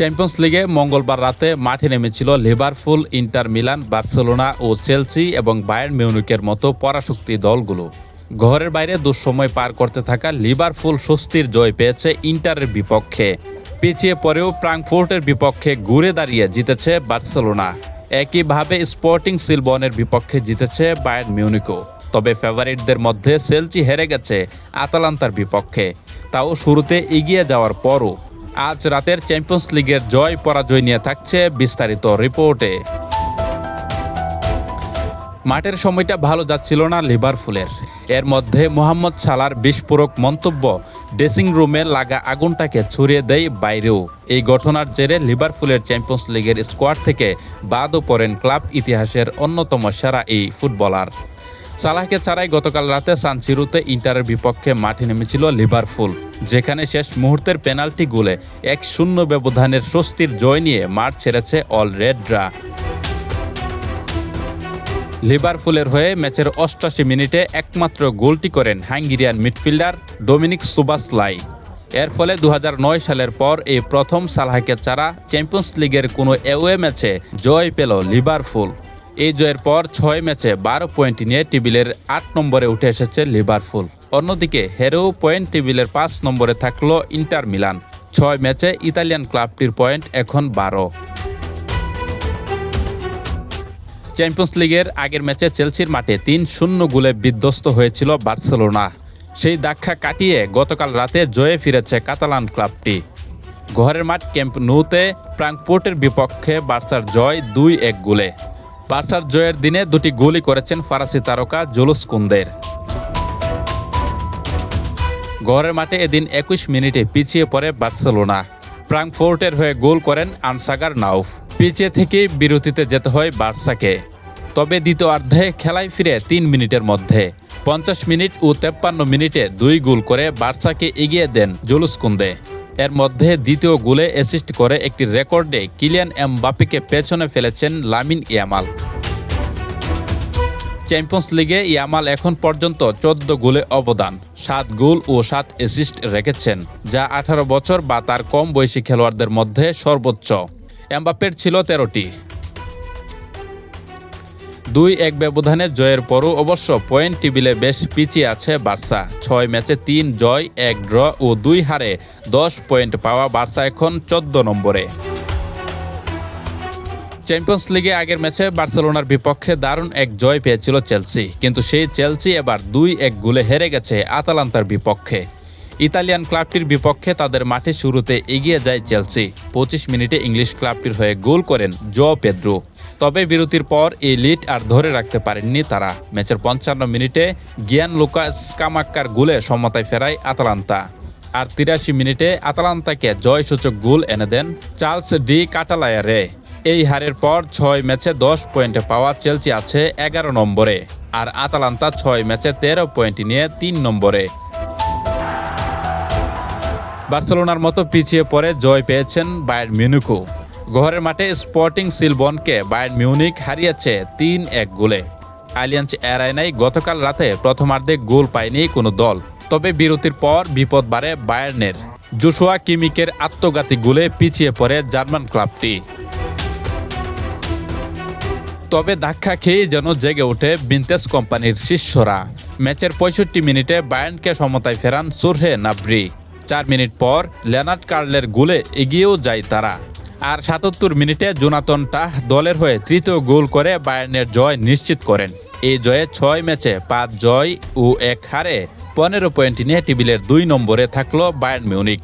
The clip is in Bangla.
চ্যাম্পিয়ন্স লিগে মঙ্গলবার রাতে মাঠে নেমেছিল লিভারপুল ইন্টার মিলান বার্সেলোনা ও চেলসি এবং বায়ার্ন মিউনিকের মতো পরাশক্তি দলগুলো। ঘরের বাইরে দুঃসময় পার করতে থাকা লিভারপুল স্বস্তির জয় পেয়েছে ইন্টারের বিপক্ষে। পিছিয়ে পরেও ফ্রাঙ্কফুর্টের বিপক্ষে ঘুরে দাঁড়িয়ে জিতেছে বার্সেলোনা একইভাবে স্পোর্টিং সিলবনের বিপক্ষে জিতেছে বায়ার্ন মিউনিকও তবে ফেভারিটদের মধ্যে সেলচি হেরে গেছে আতালান্তার বিপক্ষে। তাও শুরুতে এগিয়ে যাওয়ার পরও আজ রাতের চ্যাম্পিয়ন্স লিগের জয় পরাজয় নিয়ে থাকছে বিস্তারিত রিপোর্টে। মাঠের সময়টা ভালো যাচ্ছিল না লিভারপুলের। এর মধ্যে মোহাম্মদ সালার বিস্ফোরক মন্তব্য ড্রেসিং রুমে লাগা আগুনটাকে ছড়িয়ে দেয় বাইরেও। এই ঘটনার জেরে লিভারপুলের চ্যাম্পিয়ন্স লিগের স্কোয়াড থেকে বাদও পড়েন ক্লাব ইতিহাসের অন্যতম সেরা এই ফুটবলার। সালাহকে ছাড়াই গতকাল রাতে সানসিরুতে ইন্টারের বিপক্ষে মাঠে নেমেছিল লিভারপুল, যেখানে শেষ মুহূর্তের পেনাল্টি গোলে এক শূন্য ব্যবধানের স্বস্তির জয় নিয়ে মাঠ ছেড়েছে অল রেডরা। লিভারপুলের হয়ে ম্যাচের অষ্টাশি মিনিটে একমাত্র গোলটি করেন হাঙ্গেরিয়ান মিডফিল্ডার ডোমিনিক সুবাসলাই। এর ফলে দু হাজার নয় সালের পর এই প্রথম সালাহকে ছাড়া চ্যাম্পিয়ন্স লিগের কোনো অ্যাওয়ে ম্যাচে জয় পেল লিভারপুল। এই জয়ের পর ছয় ম্যাচে বারো পয়েন্ট নিয়ে টেবিলের আট নম্বরে উঠে এসেছে লিভারপুল। অন্যদিকে হেরেও পয়েন্ট টেবিলের পাঁচ নম্বরে থাকল ইন্টার মিলান। ছয় ম্যাচে ইতালিয়ান ক্লাবটির পয়েন্ট এখন বারো। চ্যাম্পিয়ন্স লিগের আগের ম্যাচে চেলসির মাঠে তিন শূন্য গোলে বিধ্বস্ত হয়েছিল বার্সেলোনা। সেই দাক্ষা কাটিয়ে গতকাল রাতে জয়ে ফিরেছে কাতালান ক্লাবটি। ঘরের মাঠ ক্যাম্প নুতে ফ্রাঙ্কফুর্টের বিপক্ষে বার্সার জয় দুই এক গোলে। বার্সার জয়ের দিনে দুটি গোলই করেছেন ফরাসি তারকা জুলুস কুন্দের। ঘরের মাঠে এদিন একুশ মিনিটে পিছিয়ে পড়ে বার্সেলোনা। ফ্রাঙ্কফোর্টের হয়ে গোল করেন আনসাগার নাউফ। পিছিয়ে থেকে বিরতিতে যেতে হয় বার্সাকে। তবে দ্বিতীয়ার্ধে খেলায় ফিরে তিন মিনিটের মধ্যে। পঞ্চাশ মিনিট ও তেপ্পান্ন মিনিটে দুই গোল করে বার্সাকে এগিয়ে দেন জুলুস কুন্দে। এর মধ্যে দ্বিতীয় গোলে অ্যাসিস্ট করে একটি রেকর্ডে কিলিয়ান এম বাপিকে পেছনে ফেলেছেন লামিন ইয়ামাল। চ্যাম্পিয়ন্স লিগে ইয়ামাল এখন পর্যন্ত চোদ্দ গোলে অবদান, সাত গোল ও সাত অ্যাসিস্ট রেখেছেন, যা আঠারো বছর বা তার কম বয়সী খেলোয়াড়দের মধ্যে সর্বোচ্চ। এমবাপের ছিল তেরোটি। দুই এক ব্যবধানে জয়ের পরও অবশ্য পয়েন্ট টেবিলে বেশ পিছিয়ে আছে বার্সা। ছয় ম্যাচে তিন জয়, এক ড্র ও দুই হারে দশ পয়েন্ট পাওয়া বার্সা এখন চোদ্দ নম্বরে। চ্যাম্পিয়ন্স লিগে আগের ম্যাচে বার্সেলোনার বিপক্ষে দারুণ এক জয় পেয়েছিল চেলসি, কিন্তু সেই চেলসি এবার দুই এক গোলে হেরে গেছে আতালান্তার বিপক্ষে। ইতালিয়ান ক্লাবটির বিপক্ষে তাদের মাঠে শুরুতে এগিয়ে যায় চেলসি। পঁচিশ মিনিটে ইংলিশ ক্লাবটির হয়ে গোল করেন জো পেদ্রো। তবে বিরতির পর এই লিড আর ধরে রাখতে পারেননি তারা। ম্যাচের পঞ্চান্ন মিনিটে গিয়ান লুকাস কামাক্কার গোলে সমতায় ফেরায় আতালান্তা। আর তিরাশি মিনিটে আতালান্তাকে জয়সূচক গোল এনে দেন চার্লস ডি কাটালায়ারে। এই হারের পর ছয় ম্যাচে দশ পয়েন্টে পাওয়া চেলসি আছে এগারো নম্বরে। আর আতালান্তা ছয় ম্যাচে তেরো পয়েন্ট নিয়ে তিন নম্বরে। বার্সেলোনার মতো পিছিয়ে পড়ে জয় পেয়েছেন বায়ার মিউনিকো ঘরের মাঠে স্পোর্টিং সিলবনকে বায়ার মিউনিক হারিয়েছে তিন এক গোলে। আলিয়ান্স এরাইনাই গতকাল রাতে প্রথমার্ধে গোল পায়নি কোনো দল। তবে বিরতির পর বিপদ বাড়ে বায়ার্নের জোশুয়া কিমিকের আত্মঘাতী গোলে পিছিয়ে পড়ে জার্মান ক্লাবটি। তবে ধাক্কা খেয়ে যেন জেগে ওঠে বিন্তেজ কোম্পানির শিষ্যরা। ম্যাচের পঁয়ষট্টি মিনিটে বায়ার্নকে সমতায় ফেরান সুরহে নাবরি চার মিনিট পর লেনার্ড কার্লের গোলে এগিয়েও যায় তারা। আর সাতাত্তর মিনিটে জোনাতন টাহ দলের হয়ে তৃতীয় গোল করে বায়ার্নের জয় নিশ্চিত করেন। এই জয়ে ছয় ম্যাচে পাঁচ জয় ও এক হারে পনেরো পয়েন্ট নিয়ে টেবিলের দুই নম্বরে থাকল বায়ার্ন মিউনিক।